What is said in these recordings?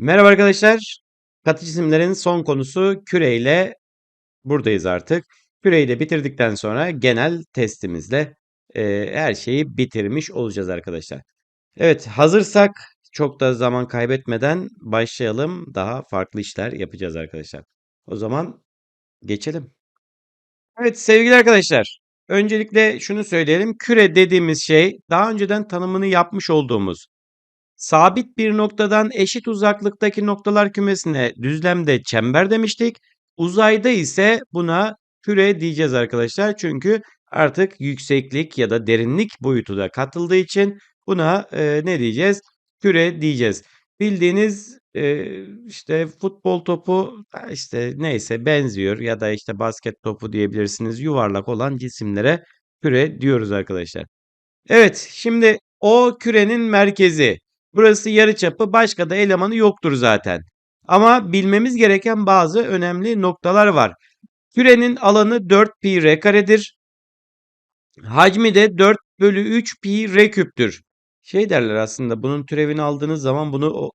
Merhaba arkadaşlar. Katı cisimlerin son konusu küreyle buradayız artık. Küreyi de bitirdikten sonra genel testimizle e, her şeyi bitirmiş olacağız arkadaşlar. Evet hazırsak çok da zaman kaybetmeden başlayalım. Daha farklı işler yapacağız arkadaşlar. O zaman geçelim. Evet sevgili arkadaşlar. Öncelikle şunu söyleyelim. Küre dediğimiz şey daha önceden tanımını yapmış olduğumuz Sabit bir noktadan eşit uzaklıktaki noktalar kümesine düzlemde çember demiştik. Uzayda ise buna küre diyeceğiz arkadaşlar. Çünkü artık yükseklik ya da derinlik boyutu da katıldığı için buna e, ne diyeceğiz? Küre diyeceğiz. Bildiğiniz e, işte futbol topu işte neyse benziyor ya da işte basket topu diyebilirsiniz. Yuvarlak olan cisimlere küre diyoruz arkadaşlar. Evet, şimdi o kürenin merkezi. Burası yarıçapı, başka da elemanı yoktur zaten. Ama bilmemiz gereken bazı önemli noktalar var. Kürenin alanı 4 pi r karedir. Hacmi de 4 bölü 3 pi r küptür. Şey derler aslında bunun türevini aldığınız zaman bunu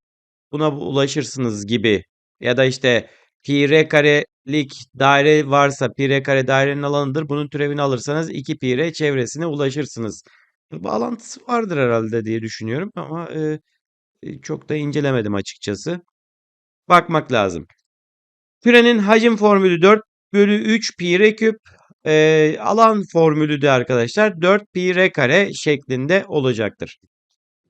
buna ulaşırsınız gibi. Ya da işte pi r karelik daire varsa pi r kare dairenin alanıdır. Bunun türevini alırsanız 2 pi r çevresine ulaşırsınız. Bağlantısı vardır herhalde diye düşünüyorum ama e, çok da incelemedim açıkçası. Bakmak lazım. Kürenin hacim formülü 4 bölü 3 pi r küp. E, alan formülü de arkadaşlar 4 pi r kare şeklinde olacaktır.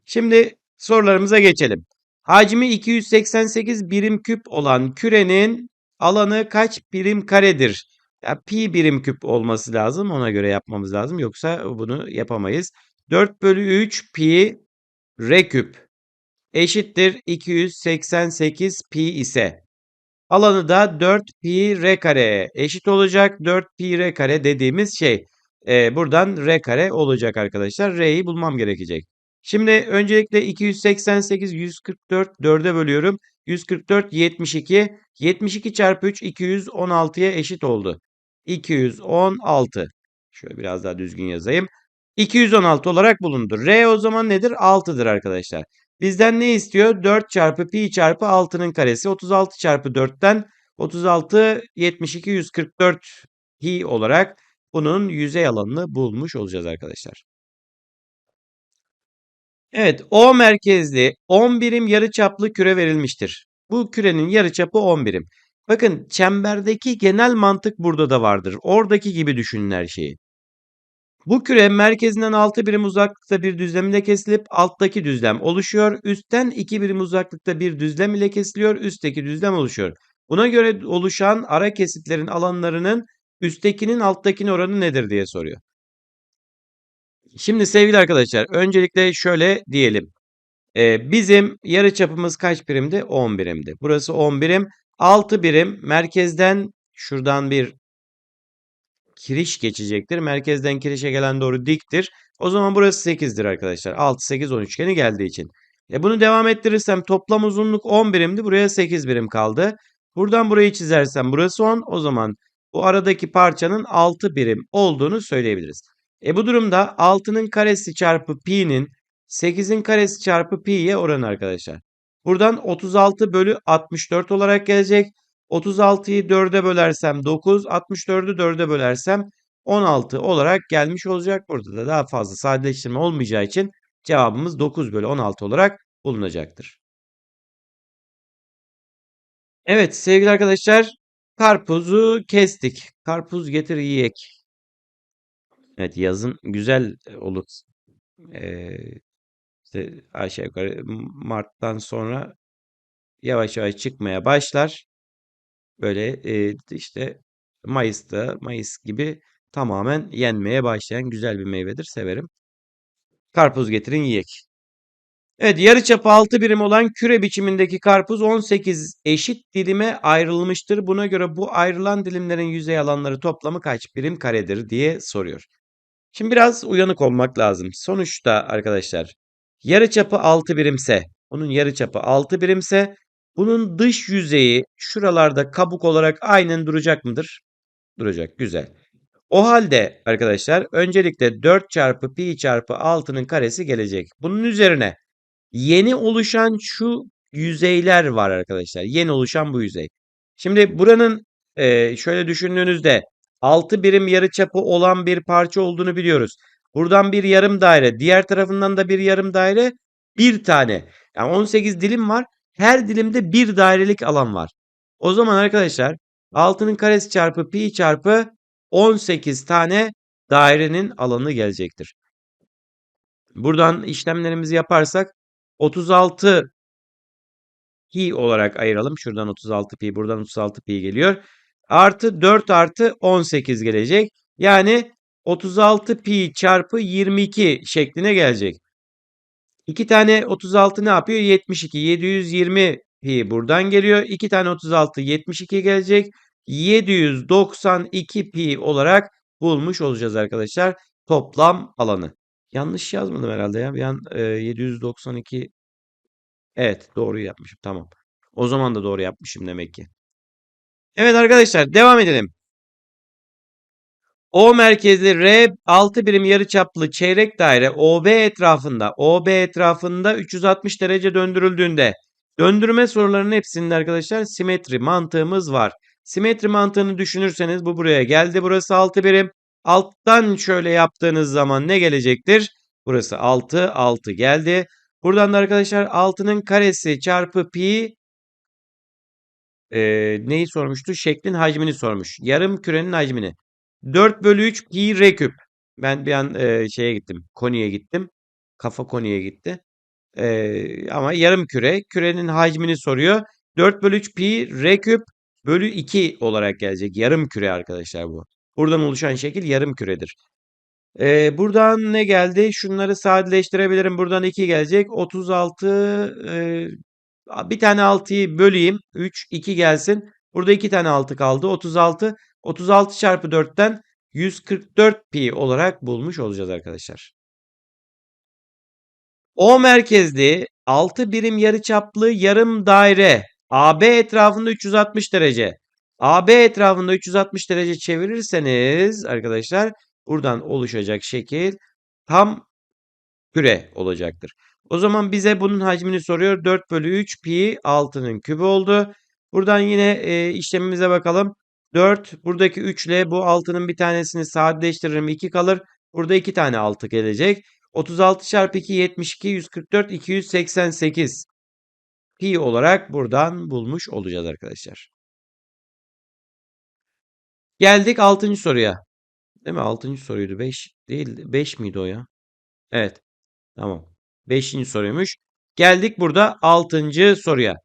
Şimdi sorularımıza geçelim. Hacmi 288 birim küp olan kürenin alanı kaç birim karedir? Ya, pi birim küp olması lazım. Ona göre yapmamız lazım. Yoksa bunu yapamayız. 4 bölü 3 pi r küp eşittir 288 pi ise alanı da 4 pi r kareye eşit olacak. 4 pi r kare dediğimiz şey e, buradan r kare olacak arkadaşlar. R'yi bulmam gerekecek. Şimdi öncelikle 288 144 4'e bölüyorum. 144 72 72 çarpı 3 216'ya eşit oldu. 216 şöyle biraz daha düzgün yazayım. 216 olarak bulundu. R o zaman nedir? 6'dır arkadaşlar. Bizden ne istiyor? 4 çarpı pi çarpı 6'nın karesi. 36 çarpı 4'ten 36 72 144 pi olarak bunun yüzey alanını bulmuş olacağız arkadaşlar. Evet, O merkezli 10 birim yarıçaplı küre verilmiştir. Bu kürenin yarıçapı 10 birim. Bakın çemberdeki genel mantık burada da vardır. Oradaki gibi düşünün her şeyi. Bu küre merkezinden 6 birim uzaklıkta bir düzlemle kesilip alttaki düzlem oluşuyor. Üstten 2 birim uzaklıkta bir düzlem ile kesiliyor. Üstteki düzlem oluşuyor. Buna göre oluşan ara kesitlerin alanlarının üsttekinin alttakinin oranı nedir diye soruyor. Şimdi sevgili arkadaşlar öncelikle şöyle diyelim. Ee, bizim yarı çapımız kaç birimdi? 10 birimdi. Burası 10 birim. 6 birim merkezden şuradan bir kiriş geçecektir. Merkezden kirişe gelen doğru diktir. O zaman burası 8'dir arkadaşlar. 6, 8, 10 üçgeni geldiği için. E bunu devam ettirirsem toplam uzunluk 10 birimdi. Buraya 8 birim kaldı. Buradan burayı çizersem burası 10. O zaman bu aradaki parçanın 6 birim olduğunu söyleyebiliriz. E bu durumda 6'nın karesi çarpı pi'nin 8'in karesi çarpı pi'ye oranı arkadaşlar. Buradan 36 bölü 64 olarak gelecek. 36'yı 4'e bölersem 9, 64'ü 4'e bölersem 16 olarak gelmiş olacak. Burada da daha fazla sadeleştirme olmayacağı için cevabımız 9 bölü 16 olarak bulunacaktır. Evet sevgili arkadaşlar karpuzu kestik. Karpuz getir yiyek. Evet yazın güzel olur. Ee, işte aşağı yukarı Mart'tan sonra yavaş yavaş çıkmaya başlar. Böyle e, işte Mayıs'ta, Mayıs gibi tamamen yenmeye başlayan güzel bir meyvedir. Severim. Karpuz getirin yiyek. Evet yarıçapı 6 birim olan küre biçimindeki karpuz 18 eşit dilime ayrılmıştır. Buna göre bu ayrılan dilimlerin yüzey alanları toplamı kaç birim karedir diye soruyor. Şimdi biraz uyanık olmak lazım. Sonuçta arkadaşlar yarıçapı 6 birimse, bunun yarıçapı 6 birimse bunun dış yüzeyi şuralarda kabuk olarak aynen duracak mıdır? Duracak. Güzel. O halde arkadaşlar öncelikle 4 çarpı pi çarpı 6'nın karesi gelecek. Bunun üzerine yeni oluşan şu yüzeyler var arkadaşlar. Yeni oluşan bu yüzey. Şimdi buranın e, şöyle düşündüğünüzde 6 birim yarıçapı olan bir parça olduğunu biliyoruz. Buradan bir yarım daire, diğer tarafından da bir yarım daire, bir tane. Yani 18 dilim var. Her dilimde bir dairelik alan var. O zaman arkadaşlar 6'nın karesi çarpı pi çarpı 18 tane dairenin alanı gelecektir. Buradan işlemlerimizi yaparsak 36 pi olarak ayıralım. Şuradan 36 pi, buradan 36 pi geliyor. Artı 4 artı 18 gelecek. Yani 36 pi çarpı 22 şekline gelecek. 2 tane 36 ne yapıyor? 72. 720 pi buradan geliyor. 2 tane 36 72 gelecek. 792 pi olarak bulmuş olacağız arkadaşlar. Toplam alanı. Yanlış yazmadım herhalde ya. Bir an e, 792 Evet doğru yapmışım. Tamam. O zaman da doğru yapmışım demek ki. Evet arkadaşlar devam edelim. O merkezli R 6 birim yarıçaplı çeyrek daire OB etrafında OB etrafında 360 derece döndürüldüğünde döndürme sorularının hepsinde arkadaşlar simetri mantığımız var. Simetri mantığını düşünürseniz bu buraya geldi. Burası 6 birim. Alttan şöyle yaptığınız zaman ne gelecektir? Burası 6, 6 geldi. Buradan da arkadaşlar 6'nın karesi çarpı pi e, neyi sormuştu? Şeklin hacmini sormuş. Yarım kürenin hacmini. 4 bölü 3 pi r küp. Ben bir an e, şeye gittim. Koniye gittim. Kafa koniye gitti. E, ama yarım küre. Kürenin hacmini soruyor. 4 bölü 3 pi r küp bölü 2 olarak gelecek. Yarım küre arkadaşlar bu. Buradan oluşan şekil yarım küredir. Ee, buradan ne geldi? Şunları sadeleştirebilirim. Buradan 2 gelecek. 36 e, bir tane 6'yı böleyim. 3 2 gelsin. Burada 2 tane 6 kaldı. 36 36 çarpı 4'ten 144 pi olarak bulmuş olacağız arkadaşlar. O merkezli 6 birim yarıçaplı yarım daire AB etrafında 360 derece. AB etrafında 360 derece çevirirseniz arkadaşlar buradan oluşacak şekil tam küre olacaktır. O zaman bize bunun hacmini soruyor. 4 bölü 3 pi 6'nın kübü oldu. Buradan yine e, işlemimize bakalım. 4 buradaki 3 ile bu 6'nın bir tanesini sadeleştiririm 2 kalır. Burada 2 tane 6 gelecek. 36 çarpı 2 72 144 288 pi olarak buradan bulmuş olacağız arkadaşlar. Geldik 6. soruya. Değil mi? 6. soruydu. 5 değil. 5 miydi o ya? Evet. Tamam. 5. soruymuş. Geldik burada 6. soruya.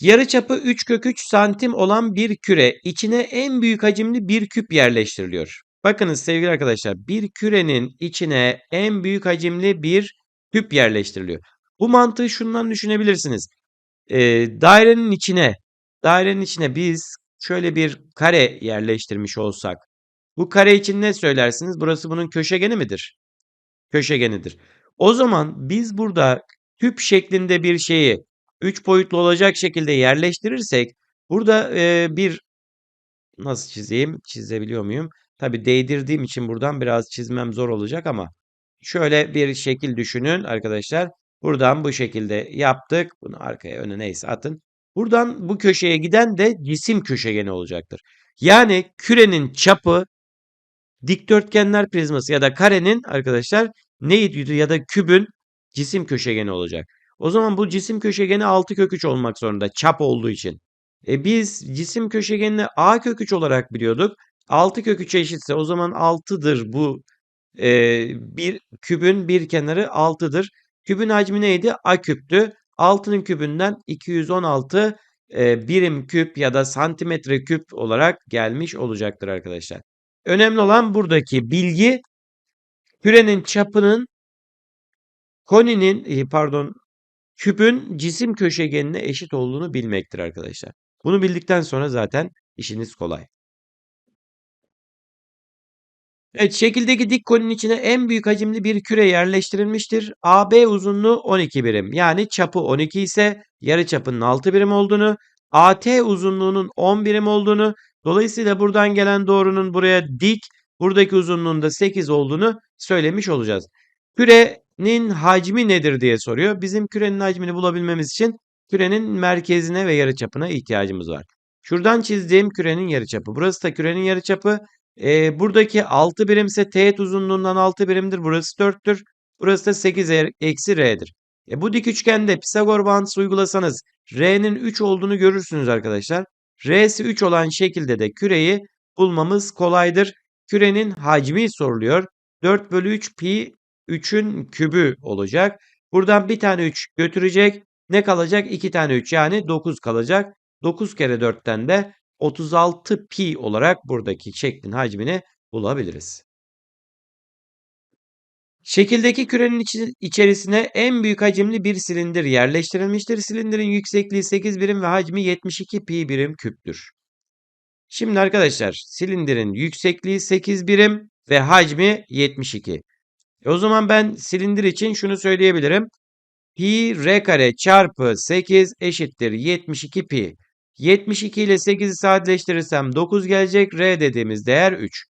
Yarıçapı 3 kök 3 santim olan bir küre içine en büyük hacimli bir küp yerleştiriliyor. Bakınız sevgili arkadaşlar bir kürenin içine en büyük hacimli bir küp yerleştiriliyor. Bu mantığı şundan düşünebilirsiniz. Ee, dairenin içine dairenin içine biz şöyle bir kare yerleştirmiş olsak bu kare için ne söylersiniz? Burası bunun köşegeni midir? Köşegenidir. O zaman biz burada küp şeklinde bir şeyi 3 boyutlu olacak şekilde yerleştirirsek burada e, bir nasıl çizeyim? Çizebiliyor muyum? Tabi değdirdiğim için buradan biraz çizmem zor olacak ama şöyle bir şekil düşünün arkadaşlar. Buradan bu şekilde yaptık. Bunu arkaya öne neyse atın. Buradan bu köşeye giden de cisim köşegeni olacaktır. Yani kürenin çapı dikdörtgenler prizması ya da karenin arkadaşlar neydi ya da kübün cisim köşegeni olacak. O zaman bu cisim köşegeni 6 kök 3 olmak zorunda çap olduğu için. E biz cisim köşegenini a kök 3 olarak biliyorduk. 6 kök 3'e eşitse o zaman 6'dır bu e, bir kübün bir kenarı 6'dır. Kübün hacmi neydi? A küptü. 6'nın kübünden 216 e, birim küp ya da santimetre küp olarak gelmiş olacaktır arkadaşlar. Önemli olan buradaki bilgi kürenin çapının koninin e, pardon küpün cisim köşegenine eşit olduğunu bilmektir arkadaşlar. Bunu bildikten sonra zaten işiniz kolay. Evet şekildeki dik koninin içine en büyük hacimli bir küre yerleştirilmiştir. AB uzunluğu 12 birim. Yani çapı 12 ise yarı çapının 6 birim olduğunu, AT uzunluğunun 10 birim olduğunu, dolayısıyla buradan gelen doğrunun buraya dik, buradaki uzunluğunda 8 olduğunu söylemiş olacağız. Küre kürenin hacmi nedir diye soruyor. Bizim kürenin hacmini bulabilmemiz için kürenin merkezine ve yarıçapına ihtiyacımız var. Şuradan çizdiğim kürenin yarıçapı. Burası da kürenin yarıçapı. E, buradaki 6 birimse teğet uzunluğundan 6 birimdir. Burası 4'tür. Burası da 8 e- eksi r'dir. E, bu dik üçgende Pisagor bağıntısı uygulasanız r'nin 3 olduğunu görürsünüz arkadaşlar. R'si 3 olan şekilde de küreyi bulmamız kolaydır. Kürenin hacmi soruluyor. 4 bölü 3 pi 3'ün kübü olacak. Buradan bir tane 3 götürecek. Ne kalacak? 2 tane 3 yani 9 kalacak. 9 kere 4'ten de 36 pi olarak buradaki şeklin hacmini bulabiliriz. Şekildeki kürenin içerisine en büyük hacimli bir silindir yerleştirilmiştir. Silindirin yüksekliği 8 birim ve hacmi 72 pi birim küptür. Şimdi arkadaşlar silindirin yüksekliği 8 birim ve hacmi 72. E o zaman ben silindir için şunu söyleyebilirim. Pi r kare çarpı 8 eşittir 72 pi. 72 ile 8'i sadeleştirirsem 9 gelecek. R dediğimiz değer 3.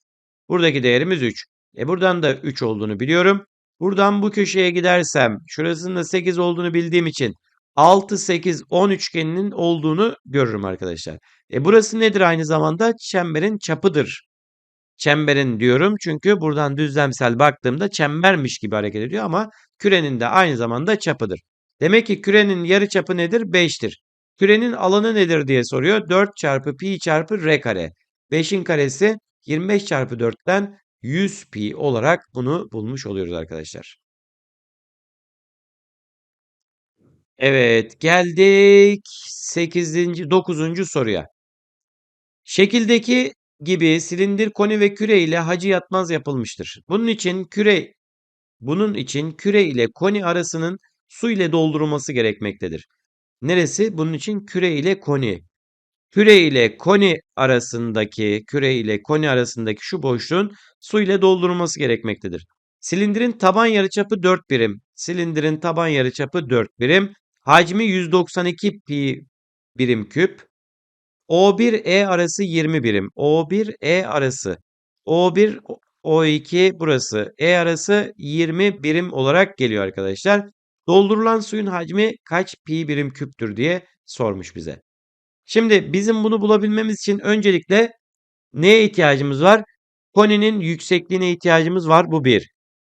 Buradaki değerimiz 3. E buradan da 3 olduğunu biliyorum. Buradan bu köşeye gidersem şurasının da 8 olduğunu bildiğim için 6, 8, 10 üçgeninin olduğunu görürüm arkadaşlar. E burası nedir aynı zamanda? Çemberin çapıdır. Çemberin diyorum çünkü buradan düzlemsel baktığımda çembermiş gibi hareket ediyor ama kürenin de aynı zamanda çapıdır. Demek ki kürenin yarı çapı nedir? 5'tir. Kürenin alanı nedir diye soruyor. 4 çarpı pi çarpı r kare. 5'in karesi 25 çarpı 4'ten 100 pi olarak bunu bulmuş oluyoruz arkadaşlar. Evet geldik 8. 9. soruya. Şekildeki gibi silindir, koni ve küre ile hacı yatmaz yapılmıştır. Bunun için küre bunun için küre ile koni arasının su ile doldurulması gerekmektedir. Neresi? Bunun için küre ile koni. Küre ile koni arasındaki küre ile koni arasındaki şu boşluğun su ile doldurulması gerekmektedir. Silindirin taban yarıçapı 4 birim. Silindirin taban yarıçapı 4 birim. Hacmi 192 pi birim küp. O1 E arası 20 birim. O1 E arası. O1 O2 burası. E arası 20 birim olarak geliyor arkadaşlar. Doldurulan suyun hacmi kaç pi birim küptür diye sormuş bize. Şimdi bizim bunu bulabilmemiz için öncelikle neye ihtiyacımız var? Koninin yüksekliğine ihtiyacımız var. Bu 1.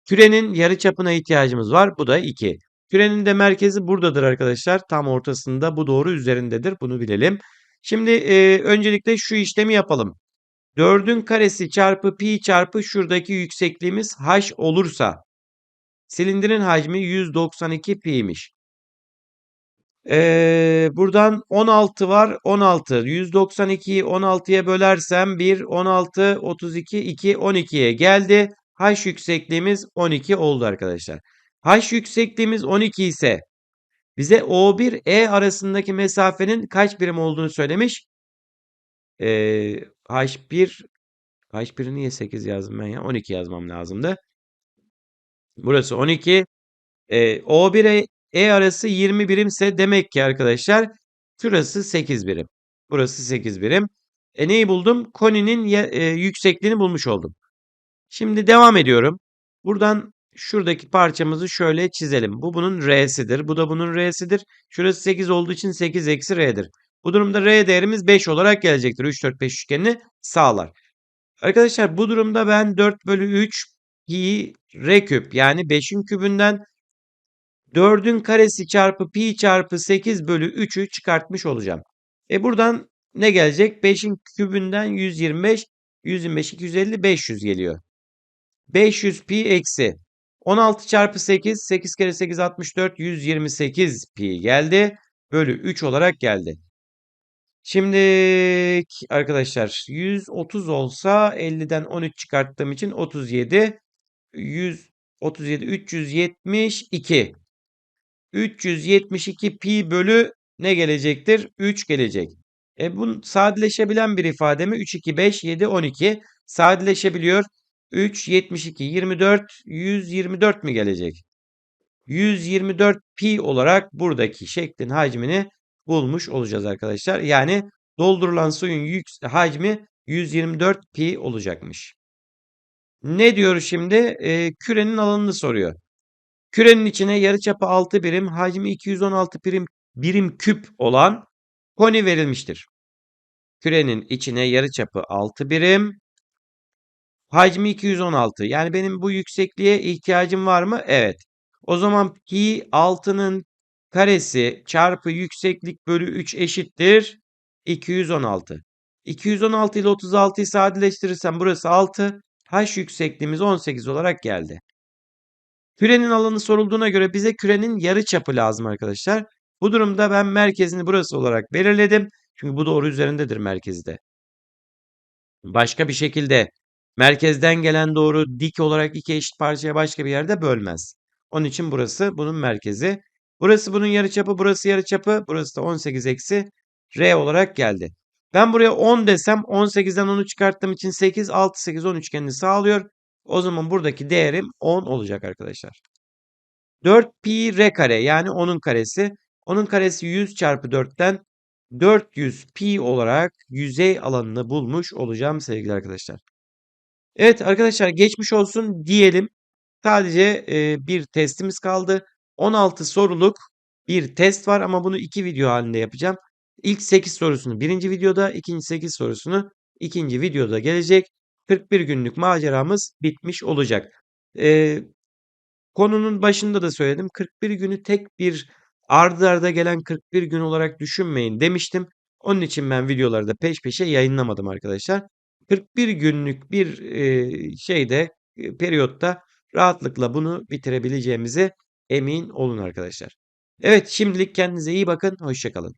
Kürenin yarıçapına ihtiyacımız var. Bu da 2. Kürenin de merkezi buradadır arkadaşlar. Tam ortasında bu doğru üzerindedir. Bunu bilelim. Şimdi e, öncelikle şu işlemi yapalım. 4'ün karesi çarpı pi çarpı şuradaki yüksekliğimiz h olursa silindirin hacmi 192 pi'ymiş. Ee, buradan 16 var. 16. 192'yi 16'ya bölersem 1, 16, 32, 2, 12'ye geldi. H yüksekliğimiz 12 oldu arkadaşlar. H yüksekliğimiz 12 ise bize O1 E arasındaki mesafenin kaç birim olduğunu söylemiş. Ee, H1 H1'i niye 8 yazdım ben ya? 12 yazmam lazımdı. Burası 12. Ee, O1 E e arası 20 birimse demek ki arkadaşlar şurası 8 birim. Burası 8 birim. E neyi buldum? Koninin e, yüksekliğini bulmuş oldum. Şimdi devam ediyorum. Buradan şuradaki parçamızı şöyle çizelim. Bu bunun R'sidir. Bu da bunun R'sidir. Şurası 8 olduğu için 8 eksi R'dir. Bu durumda R değerimiz 5 olarak gelecektir. 3, 4, 5 üçgenini sağlar. Arkadaşlar bu durumda ben 4 bölü 3 pi R küp yani 5'in kübünden 4'ün karesi çarpı pi çarpı 8 bölü 3'ü çıkartmış olacağım. E buradan ne gelecek? 5'in kübünden 125, 125, 250, 500 geliyor. 500 pi eksi 16 çarpı 8, 8 kere 8 64, 128 pi geldi. Bölü 3 olarak geldi. Şimdi arkadaşlar 130 olsa 50'den 13 çıkarttığım için 37, 137, 372. 372 pi bölü ne gelecektir? 3 gelecek. E bu sadeleşebilen bir ifade mi? 3, 2, 5, 7, 12 sadeleşebiliyor. 3, 72, 24, 124 mi gelecek? 124 pi olarak buradaki şeklin hacmini bulmuş olacağız arkadaşlar. Yani doldurulan suyun yük hacmi 124 pi olacakmış. Ne diyor şimdi? E, kürenin alanını soruyor. Kürenin içine yarıçapı 6 birim, hacmi 216 birim, birim küp olan koni verilmiştir. Kürenin içine yarıçapı 6 birim, hacmi 216. Yani benim bu yüksekliğe ihtiyacım var mı? Evet. O zaman pi 6'nın karesi çarpı yükseklik bölü 3 eşittir 216. 216 ile 36'yı sadeleştirirsem burası 6. H yüksekliğimiz 18 olarak geldi. Kürenin alanı sorulduğuna göre bize kürenin yarı çapı lazım arkadaşlar. Bu durumda ben merkezini burası olarak belirledim. Çünkü bu doğru üzerindedir merkezi de. Başka bir şekilde merkezden gelen doğru dik olarak iki eşit parçaya başka bir yerde bölmez. Onun için burası bunun merkezi. Burası bunun yarıçapı, burası yarıçapı, burası da 18 eksi R olarak geldi. Ben buraya 10 desem 18'den 10'u çıkarttığım için 8, 6, 8, 10 üçgenini sağlıyor. O zaman buradaki değerim 10 olacak arkadaşlar. 4 pi r kare yani 10'un karesi. 10'un karesi 100 çarpı 4'ten 400 pi olarak yüzey alanını bulmuş olacağım sevgili arkadaşlar. Evet arkadaşlar geçmiş olsun diyelim. Sadece e, bir testimiz kaldı. 16 soruluk bir test var ama bunu iki video halinde yapacağım. İlk 8 sorusunu birinci videoda, ikinci 8 sorusunu ikinci videoda gelecek. 41 günlük maceramız bitmiş olacak. Ee, konunun başında da söyledim. 41 günü tek bir ardı arda gelen 41 gün olarak düşünmeyin demiştim. Onun için ben videoları da peş peşe yayınlamadım arkadaşlar. 41 günlük bir şeyde periyotta rahatlıkla bunu bitirebileceğimize emin olun arkadaşlar. Evet şimdilik kendinize iyi bakın. Hoşçakalın.